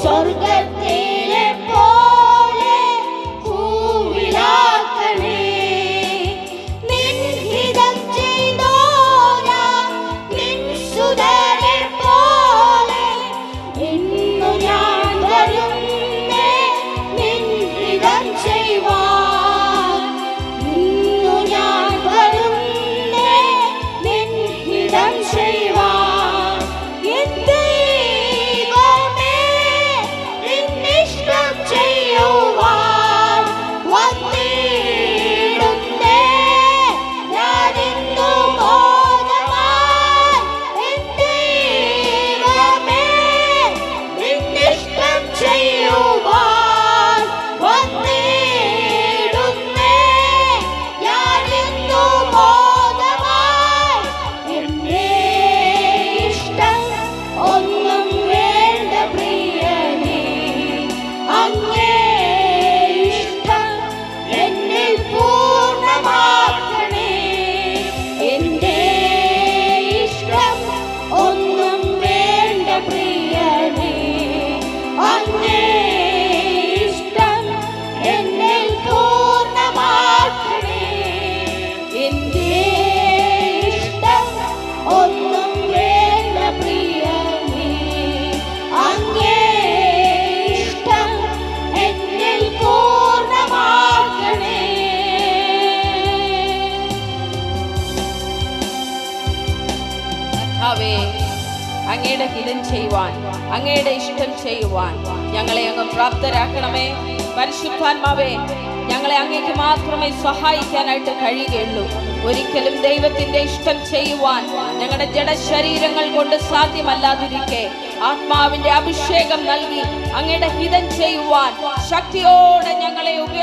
സ്വർഗത്തെ കർത്താവേ അങ്ങയുടെ ഹിതം ചെയ്യുവാൻ അങ്ങയുടെ ഇഷ്ടം ചെയ്യുവാൻ ഞങ്ങളെ അങ്ങ് പ്രാപ്തരാക്കണമേ. പരിശുദ്ധാത്മാവേ ഞങ്ങളെ അങ്ങേക്ക് മാത്രമേ സഹായിക്കാനായിട്ട് കഴിയുകയുള്ളൂ. ഒരിക്കലും ദൈവത്തിന്റെ ഇഷ്ടം ചെയ്യുവാൻ ഞങ്ങളുടെ ജഡശരീരങ്ങൾ കൊണ്ട് സാധ്യമല്ലാതിരിക്കെ ആത്മാവിന്റെ അഭിഷേകം നൽകി അങ്ങയുടെ ഹിതം ചെയ്യുവാൻ ശക്തിയോടെ ഞങ്ങളെ ഉപയോഗിക്കണമേ